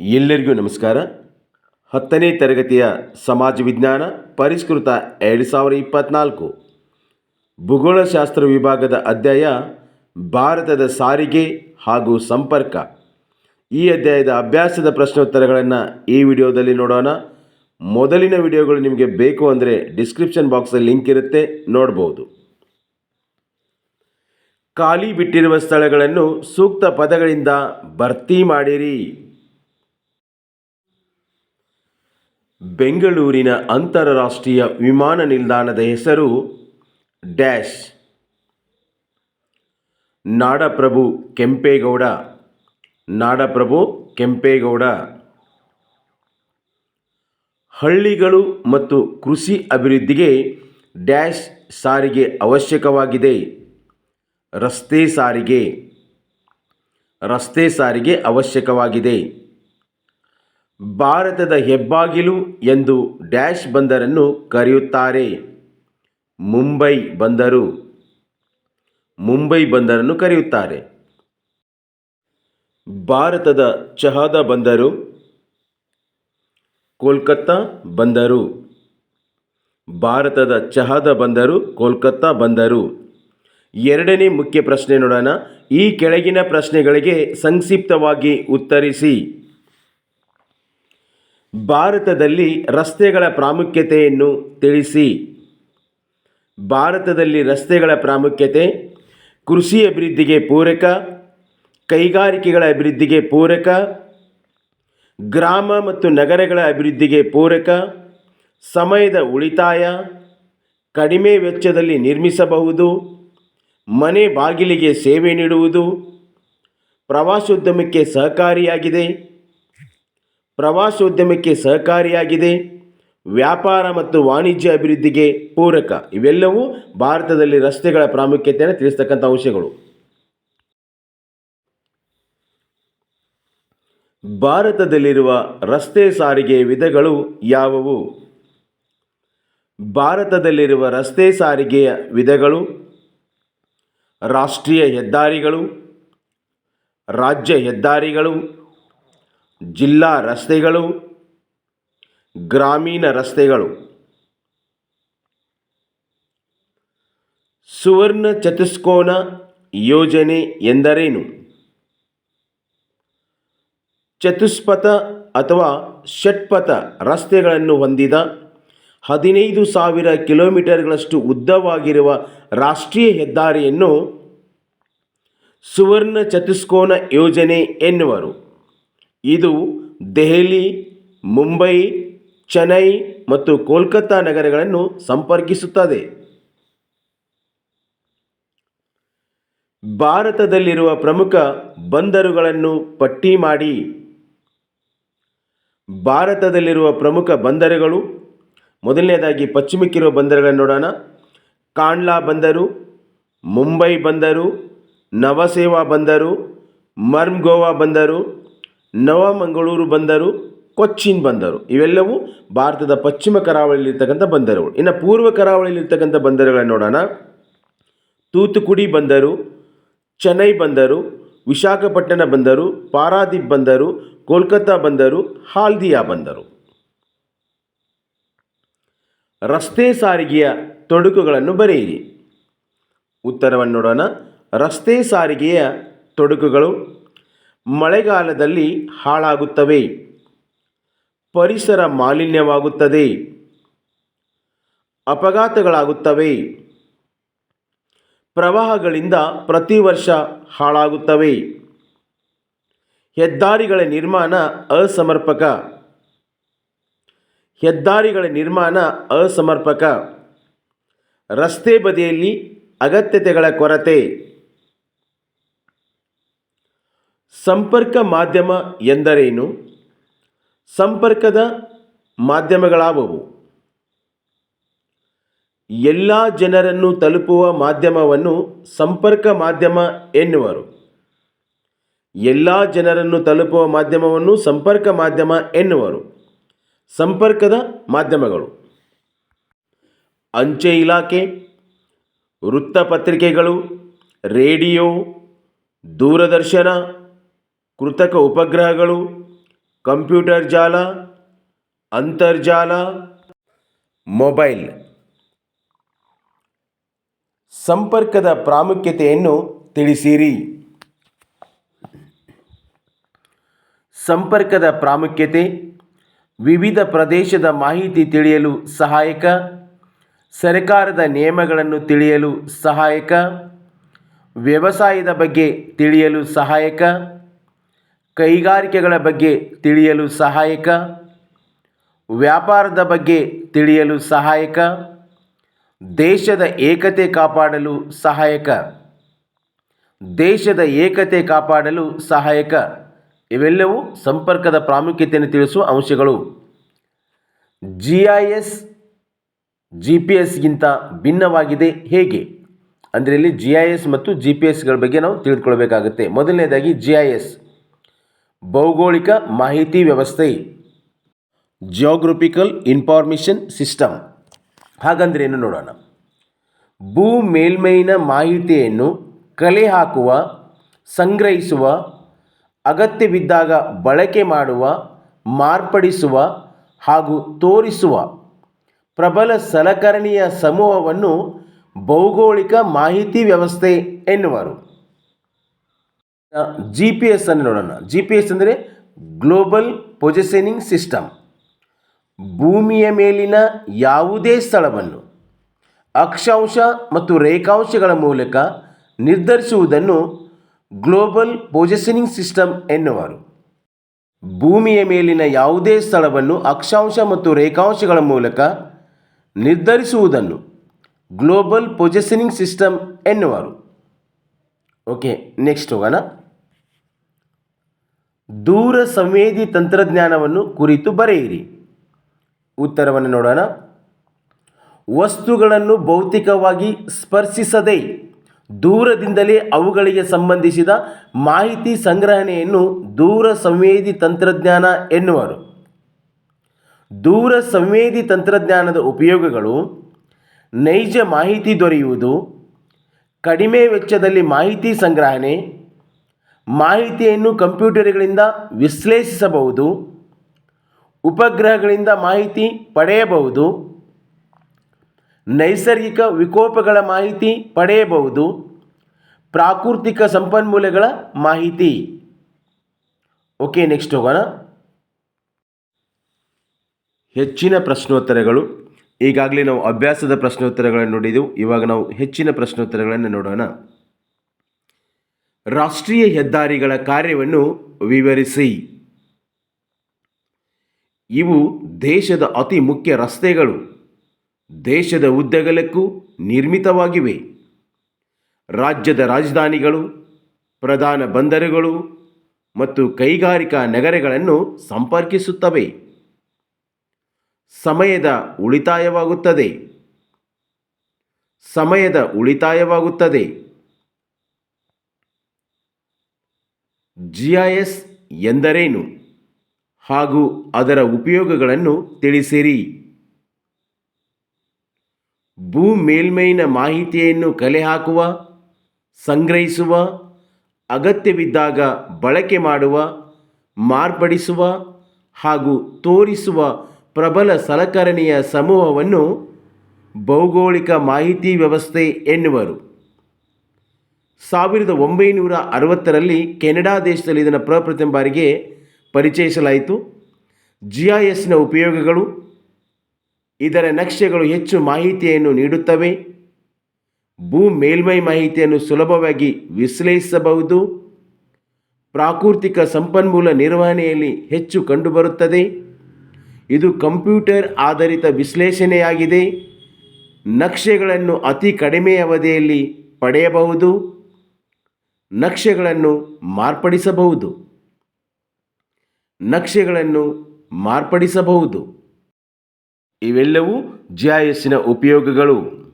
ಎಲ್ಲರಿಗೂ ನಮಸ್ಕಾರ. ಹತ್ತನೇ ತರಗತಿಯ ಸಮಾಜ ವಿಜ್ಞಾನ ಪರಿಷ್ಕೃತ ಎರಡು ಸಾವಿರ ಇಪ್ಪತ್ತ್ನಾಲ್ಕು ಭೂಗೋಳಶಾಸ್ತ್ರ ವಿಭಾಗದ ಅಧ್ಯಾಯ ಭಾರತದ ಸಾರಿಗೆ ಹಾಗೂ ಸಂಪರ್ಕ. ಈ ಅಧ್ಯಾಯದ ಅಭ್ಯಾಸದ ಪ್ರಶ್ನೋತ್ತರಗಳನ್ನು ಈ ವಿಡಿಯೋದಲ್ಲಿ ನೋಡೋಣ. ಮೊದಲಿನ ವಿಡಿಯೋಗಳು ನಿಮಗೆ ಬೇಕು ಅಂದರೆ ಡಿಸ್ಕ್ರಿಪ್ಷನ್ ಬಾಕ್ಸಲ್ಲಿ ಲಿಂಕ್ ಇರುತ್ತೆ, ನೋಡ್ಬೋದು. ಖಾಲಿ ಬಿಟ್ಟಿರುವ ಸ್ಥಳಗಳನ್ನು ಸೂಕ್ತ ಪದಗಳಿಂದ ಭರ್ತಿ ಮಾಡಿರಿ. ಬೆಂಗಳೂರಿನ ಅಂತಾರಾಷ್ಟ್ರೀಯ ವಿಮಾನ ನಿಲ್ದಾಣದ ಹೆಸರು ಡ್ಯಾಶ್. ನಾಡಪ್ರಭು ಕೆಂಪೇಗೌಡ. ನಾಡಪ್ರಭು ಕೆಂಪೇಗೌಡ. ಹಳ್ಳಿಗಳು ಮತ್ತು ಕೃಷಿ ಅಭಿವೃದ್ಧಿಗೆ ಡ್ಯಾಶ್ ಸಾರಿಗೆ ಅವಶ್ಯಕವಾಗಿದೆ. ರಸ್ತೆ ಸಾರಿಗೆ. ರಸ್ತೆ ಸಾರಿಗೆ ಅವಶ್ಯಕವಾಗಿದೆ. ಭಾರತದ ಹೆಬ್ಬಾಗಿಲು ಎಂದು ಡ್ಯಾಶ್ ಬಂದರನ್ನು ಕರೆಯುತ್ತಾರೆ. ಮುಂಬೈ ಬಂದರು. ಮುಂಬೈ ಬಂದರನ್ನು ಕರೆಯುತ್ತಾರೆ. ಭಾರತದ ಚಹಾದ ಬಂದರು. ಕೋಲ್ಕತ್ತಾ ಬಂದರು. ಭಾರತದ ಚಹಾದ ಬಂದರು, ಕೋಲ್ಕತ್ತಾ ಬಂದರು. ಎರಡನೇ ಮುಖ್ಯ ಪ್ರಶ್ನೆ ನೋಡೋಣ ಈ ಕೆಳಗಿನ ಪ್ರಶ್ನೆಗಳಿಗೆ ಸಂಕ್ಷಿಪ್ತವಾಗಿ ಉತ್ತರಿಸಿ. ಭಾರತದಲ್ಲಿ ರಸ್ತೆಗಳ ಪ್ರಾಮುಖ್ಯತೆಯನ್ನು ತಿಳಿಸಿ. ಭಾರತದಲ್ಲಿ ರಸ್ತೆಗಳ ಪ್ರಾಮುಖ್ಯತೆ, ಕೃಷಿ ಅಭಿವೃದ್ಧಿಗೆ ಪೂರಕ, ಕೈಗಾರಿಕೆಗಳ ಅಭಿವೃದ್ಧಿಗೆ ಪೂರಕ, ಗ್ರಾಮ ಮತ್ತು ನಗರಗಳ ಅಭಿವೃದ್ಧಿಗೆ ಪೂರಕ, ಸಮಯದ ಉಳಿತಾಯ, ಕಡಿಮೆ ವೆಚ್ಚದಲ್ಲಿ ನಿರ್ಮಿಸಬಹುದು, ಮನೆ ಬಾಗಿಲಿಗೆ ಸೇವೆ ನೀಡುವುದು, ಪ್ರವಾಸೋದ್ಯಮಕ್ಕೆ ಸಹಕಾರಿಯಾಗಿದೆ. ಪ್ರವಾಸೋದ್ಯಮಕ್ಕೆ ಸಹಕಾರಿಯಾಗಿದೆ. ವ್ಯಾಪಾರ ಮತ್ತು ವಾಣಿಜ್ಯ ಅಭಿವೃದ್ಧಿಗೆ ಪೂರಕ. ಇವೆಲ್ಲವೂ ಭಾರತದಲ್ಲಿ ರಸ್ತೆಗಳ ಪ್ರಾಮುಖ್ಯತೆಯನ್ನು ತಿಳಿಸ್ತಕ್ಕಂಥ ಅಂಶಗಳು. ಭಾರತದಲ್ಲಿರುವ ರಸ್ತೆ ಸಾರಿಗೆ ವಿಧಗಳು ಯಾವುವು? ಭಾರತದಲ್ಲಿರುವ ರಸ್ತೆ ಸಾರಿಗೆಯ ವಿಧಗಳು ರಾಷ್ಟ್ರೀಯ ಹೆದ್ದಾರಿಗಳು, ರಾಜ್ಯ ಹೆದ್ದಾರಿಗಳು ಜಿಲ್ಲಾ ರಸ್ತೆಗಳು, ಗ್ರಾಮೀಣ ರಸ್ತೆಗಳು. ಸುವರ್ಣ ಚತುಷ್ಕೋನ ಯೋಜನೆ ಎಂದರೇನು? ಚತುಷ್ಪಥ ಅಥವಾ ಷಟ್ಪಥ ರಸ್ತೆಗಳನ್ನು ಹೊಂದಿದ ಹದಿನೈದು ಸಾವಿರ ಕಿಲೋಮೀಟರ್ಗಳಷ್ಟು ಉದ್ದವಾಗಿರುವ ರಾಷ್ಟ್ರೀಯ ಹೆದ್ದಾರಿಯನ್ನು ಸುವರ್ಣ ಚತುಷ್ಕೋನ ಯೋಜನೆ ಎನ್ನುವರು. ಇದು ದೆಹಲಿ, ಮುಂಬೈ, ಚೆನ್ನೈ ಮತ್ತು ಕೋಲ್ಕತ್ತಾ ನಗರಗಳನ್ನು ಸಂಪರ್ಕಿಸುತ್ತದೆ. ಭಾರತದಲ್ಲಿರುವ ಪ್ರಮುಖ ಬಂದರುಗಳನ್ನು ಪಟ್ಟಿ ಮಾಡಿ. ಭಾರತದಲ್ಲಿರುವ ಪ್ರಮುಖ ಬಂದರುಗಳು, ಮೊದಲನೇದಾಗಿ ಪಶ್ಚಿಮಕ್ಕಿರುವ ಬಂದರುಗಳನ್ನು ನೋಡೋಣ. ಕಾಂಡ್ಲಾ ಬಂದರು, ಮುಂಬೈ ಬಂದರು, ನವಸೇವಾ ಬಂದರು, ಮರ್ಮ್ ಗೋವಾ ಬಂದರು ನವಮಂಗಳೂರು ಬಂದರು, ಕೊಚ್ಚಿನ್ ಬಂದರು. ಇವೆಲ್ಲವೂ ಭಾರತದ ಪಶ್ಚಿಮ ಕರಾವಳಿಯಲ್ಲಿರ್ತಕ್ಕಂಥ ಬಂದರುಗಳು. ಇನ್ನು ಪೂರ್ವ ಕರಾವಳಿಯಲ್ಲಿರ್ತಕ್ಕಂಥ ಬಂದರುಗಳನ್ನು ನೋಡೋಣ. ತೂತುಕುಡಿ ಬಂದರು, ಚೆನ್ನೈ ಬಂದರು, ವಿಶಾಖಪಟ್ಟಣ ಬಂದರು, ಪಾರಾದೀಪ್ ಬಂದರು, ಕೋಲ್ಕತ್ತಾ ಬಂದರು, ಹಾಲ್ದಿಯಾ ಬಂದರು. ರಸ್ತೆ ಸಾರಿಗೆಯ ತೊಡಕುಗಳನ್ನು ಬರೆಯಿರಿ. ಉತ್ತರವನ್ನು ನೋಡೋಣ. ರಸ್ತೆ ಸಾರಿಗೆಯ ತೊಡಕುಗಳು ಮಳೆಗಾಲದಲ್ಲಿ ಹಾಳಾಗುತ್ತವೆ. ಪರಿಸರ ಮಾಲಿನ್ಯವಾಗುತ್ತದೆ. ಅಪಘಾತಗಳಾಗುತ್ತವೆ. ಪ್ರವಾಹಗಳಿಂದ ಪ್ರತಿ ವರ್ಷ ಹಾಳಾಗುತ್ತವೆ. ಹೆದ್ದಾರಿಗಳ ನಿರ್ಮಾಣ ಅಸಮರ್ಪಕ. ಹೆದ್ದಾರಿಗಳ ನಿರ್ಮಾಣ ಅಸಮರ್ಪಕ. ರಸ್ತೆ ಬದಿಯಲ್ಲಿ ಅಗತ್ಯತೆಗಳ ಕೊರತೆ. ಸಂಪರ್ಕ ಮಾಧ್ಯಮ ಎಂದರೇನು? ಸಂಪರ್ಕದ ಮಾಧ್ಯಮಗಳಾವವು? ಎಲ್ಲ ಜನರನ್ನು ತಲುಪುವ ಮಾಧ್ಯಮವನ್ನು ಸಂಪರ್ಕ ಮಾಧ್ಯಮ ಎನ್ನುವರು. ಎಲ್ಲ ಜನರನ್ನು ತಲುಪುವ ಮಾಧ್ಯಮವನ್ನು ಸಂಪರ್ಕ ಮಾಧ್ಯಮ ಎನ್ನುವರು. ಸಂಪರ್ಕದ ಮಾಧ್ಯಮಗಳು. ಅಂಚೆ ಇಲಾಖೆ, ವೃತ್ತಪತ್ರಿಕೆಗಳು, ರೇಡಿಯೋ, ದೂರದರ್ಶನ ಕೃತಕ ಉಪಗ್ರಹಗಳು, ಕಂಪ್ಯೂಟರ್ ಜಾಲ, ಅಂತರ್ಜಾಲ, ಮೊಬೈಲ್. ಸಂಪರ್ಕದ ಪ್ರಾಮುಖ್ಯತೆಯನ್ನು ತಿಳಿಸಿರಿ. ಸಂಪರ್ಕದ ಪ್ರಾಮುಖ್ಯತೆ, ವಿವಿಧ ಪ್ರದೇಶದ ಮಾಹಿತಿ ತಿಳಿಯಲು ಸಹಾಯಕ, ಸರ್ಕಾರದ ನಿಯಮಗಳನ್ನು ತಿಳಿಯಲು ಸಹಾಯಕ, ವ್ಯವಸಾಯದ ಬಗ್ಗೆ ತಿಳಿಯಲು ಸಹಾಯಕ ಕೈಗಾರಿಕೆಗಳ ಬಗ್ಗೆ ತಿಳಿಯಲು ಸಹಾಯಕ, ವ್ಯಾಪಾರದ ಬಗ್ಗೆ ತಿಳಿಯಲು ಸಹಾಯಕ, ದೇಶದ ಏಕತೆ ಕಾಪಾಡಲು ಸಹಾಯಕ, ದೇಶದ ಏಕತೆ ಕಾಪಾಡಲು ಸಹಾಯಕ. ಇವೆಲ್ಲವೂ ಸಂಪರ್ಕದ ಪ್ರಾಮುಖ್ಯತೆಯನ್ನು ತಿಳಿಸುವ ಅಂಶಗಳು. G I S G P ಎಸ್ಗಿಂತ ಭಿನ್ನವಾಗಿದೆ. ಹೇಗೆ? ಅಂದರೆ ಇಲ್ಲಿ ಜಿ ಐ ಎಸ್ ಮತ್ತು ಜಿ ಪಿ ಎಸ್ಗಳ ಬಗ್ಗೆ ನಾವು ತಿಳಿದುಕೊಳ್ಬೇಕಾಗುತ್ತೆ. ಮೊದಲನೇದಾಗಿ ಜಿ ಐ ಎಸ್ ಭೌಗೋಳಿಕ ಮಾಹಿತಿ ವ್ಯವಸ್ಥೆ. ಜಿಯೋಗ್ರಫಿಕಲ್ ಇನ್ಫಾರ್ಮೇಷನ್ ಸಿಸ್ಟಮ್ ಹಾಗಂದ್ರೆ ಏನು ನೋಡೋಣ. ಭೂ ಮೇಲ್ಮೈನ ಮಾಹಿತಿಯನ್ನು ಕಲೆ ಹಾಕುವ, ಸಂಗ್ರಹಿಸುವ, ಅಗತ್ಯವಿದ್ದಾಗ ಬಳಕೆ ಮಾಡುವ, ಮಾರ್ಪಡಿಸುವ ಹಾಗೂ ತೋರಿಸುವ ಪ್ರಬಲ ಸಲಕರಣೆಯ ಸಮೂಹವನ್ನು ಭೌಗೋಳಿಕ ಮಾಹಿತಿ ವ್ಯವಸ್ಥೆ ಎನ್ನುವರು. ಜಿ ಪಿ ಎಸ್ ಅನ್ನು ನೋಡೋಣ. ಜಿ ಪಿ ಎಸ್ ಅಂದರೆ ಗ್ಲೋಬಲ್ ಪೊಸಿಷನಿಂಗ್ ಸಿಸ್ಟಮ್ ಭೂಮಿಯ ಮೇಲಿನ ಯಾವುದೇ ಸ್ಥಳವನ್ನು, ಅಕ್ಷಾಂಶ ಮತ್ತು ರೇಖಾಂಶಗಳ ಮೂಲಕ ನಿರ್ಧರಿಸುವುದನ್ನು ಗ್ಲೋಬಲ್ ಪೊಸಿಷನಿಂಗ್ ಸಿಸ್ಟಮ್ ಎನ್ನುವರು. ಭೂಮಿಯ ಮೇಲಿನ ಯಾವುದೇ ಸ್ಥಳವನ್ನು, ಅಕ್ಷಾಂಶ ಮತ್ತು ರೇಖಾಂಶಗಳ ಮೂಲಕ ನಿರ್ಧರಿಸುವುದನ್ನು ಗ್ಲೋಬಲ್ ಪೊಸಿಷನಿಂಗ್ ಸಿಸ್ಟಮ್ ಎನ್ನುವರು. ಓಕೆ ನೆಕ್ಸ್ಟ್ ಹೋಗೋಣ. ದೂರ ಸಂವೇದಿ ತಂತ್ರಜ್ಞಾನವನ್ನು ಕುರಿತು ಬರೆಯಿರಿ. ಉತ್ತರವನ್ನು ನೋಡೋಣ. ವಸ್ತುಗಳನ್ನು ಭೌತಿಕವಾಗಿ ಸ್ಪರ್ಶಿಸದೆ ದೂರದಿಂದಲೇ ಅವುಗಳಿಗೆ ಸಂಬಂಧಿಸಿದ ಮಾಹಿತಿ ಸಂಗ್ರಹಣೆಯನ್ನು ದೂರ ಸಂವೇದಿ ತಂತ್ರಜ್ಞಾನ ಎನ್ನುವರು. ದೂರ ಸಂವೇದಿ ತಂತ್ರಜ್ಞಾನದ ಉಪಯೋಗಗಳು ನೈಜ ಮಾಹಿತಿ ದೊರೆಯುವುದು ಕಡಿಮೆ ವೆಚ್ಚದಲ್ಲಿ ಮಾಹಿತಿ ಸಂಗ್ರಹಣೆ, ಮಾಹಿತಿಯನ್ನು ಕಂಪ್ಯೂಟರ್ಗಳಿಂದ ವಿಶ್ಲೇಷಿಸಬಹುದು, ಉಪಗ್ರಹಗಳಿಂದ ಮಾಹಿತಿ ಪಡೆಯಬಹುದು, ನೈಸರ್ಗಿಕ ವಿಕೋಪಗಳ ಮಾಹಿತಿ ಪಡೆಯಬಹುದು, ಪ್ರಾಕೃತಿಕ ಸಂಪನ್ಮೂಲಗಳ ಮಾಹಿತಿ. ಓಕೆ, ನೆಕ್ಸ್ಟ್ ಹೋಗೋಣ. ಹೆಚ್ಚಿನ ಪ್ರಶ್ನೋತ್ತರಗಳು. ಈಗಾಗಲೇ ನಾವು ಅಭ್ಯಾಸದ ಪ್ರಶ್ನೋತ್ತರಗಳನ್ನು ನೋಡಿದೆವು. ಇವಾಗ ನಾವು ಹೆಚ್ಚಿನ ಪ್ರಶ್ನೋತ್ತರಗಳನ್ನು ನೋಡೋಣ. ರಾಷ್ಟ್ರೀಯ ಹೆದ್ದಾರಿಗಳ ಕಾರ್ಯವನ್ನು ವಿವರಿಸಿ. ಇವು ದೇಶದ ಅತಿ ಮುಖ್ಯ ರಸ್ತೆಗಳು. ದೇಶದ ಉದ್ದಗಲಕ್ಕೂ ನಿರ್ಮಿತವಾಗಿವೆ. ರಾಜ್ಯದ ರಾಜಧಾನಿಗಳು, ಪ್ರಧಾನ ಬಂದರುಗಳು ಮತ್ತು ಕೈಗಾರಿಕಾ ನಗರಗಳನ್ನು ಸಂಪರ್ಕಿಸುತ್ತವೆ. ಸಮಯದ ಉಳಿತಾಯವಾಗುತ್ತದೆ. ಸಮಯದ ಉಳಿತಾಯವಾಗುತ್ತದೆ. ಜಿ ಐ ಎಸ್ ಎಂದರೇನು? ಹಾಗೂ ಅದರ ಉಪಯೋಗಗಳನ್ನು ತಿಳಿಸಿರಿ. ಭೂ ಮೇಲ್ಮೈನ ಮಾಹಿತಿಯನ್ನು ಕಲೆ ಹಾಕುವ ಸಂಗ್ರಹಿಸುವ, ಅಗತ್ಯವಿದ್ದಾಗ ಬಳಕೆ ಮಾಡುವ, ಮಾರ್ಪಡಿಸುವ ಹಾಗೂ ತೋರಿಸುವ ಪ್ರಬಲ ಸಲಕರಣೆಯ ಸಮೂಹವನ್ನು ಭೌಗೋಳಿಕ ಮಾಹಿತಿ ವ್ಯವಸ್ಥೆ ಎನ್ನುವರು. ಸಾವಿರದ ಒಂಬೈನೂರ ಅರವತ್ತರಲ್ಲಿ ಕೆನಡಾ ದೇಶದಲ್ಲಿ ಇದನ್ನು ಪ್ರಪ್ರಥಮ ಬಾರಿಗೆ ಪರಿಚಯಿಸಲಾಯಿತು. ಜಿ ಐ ಎಸ್ನ ಉಪಯೋಗಗಳು, ಇದರ ನಕ್ಷೆಗಳು ಹೆಚ್ಚು ಮಾಹಿತಿಯನ್ನು ನೀಡುತ್ತವೆ. ಭೂ ಮೇಲ್ಮೈ ಮಾಹಿತಿಯನ್ನು ಸುಲಭವಾಗಿ ವಿಶ್ಲೇಷಿಸಬಹುದು. ಪ್ರಾಕೃತಿಕ ಸಂಪನ್ಮೂಲ ನಿರ್ವಹಣೆಯಲ್ಲಿ ಹೆಚ್ಚು ಕಂಡುಬರುತ್ತದೆ. ಇದು ಕಂಪ್ಯೂಟರ್ ಆಧಾರಿತ ವಿಶ್ಲೇಷಣೆಯಾಗಿದೆ. ನಕ್ಷೆಗಳನ್ನು ಅತಿ ಕಡಿಮೆ ಅವಧಿಯಲ್ಲಿ ಪಡೆಯಬಹುದು. ನಕ್ಷೆಗಳನ್ನು ಮಾರ್ಪಡಿಸಬಹುದು. ನಕ್ಷೆಗಳನ್ನು ಮಾರ್ಪಡಿಸಬಹುದು. ಇವೆಲ್ಲವೂ ಜಿ ಉಪಯೋಗಗಳು.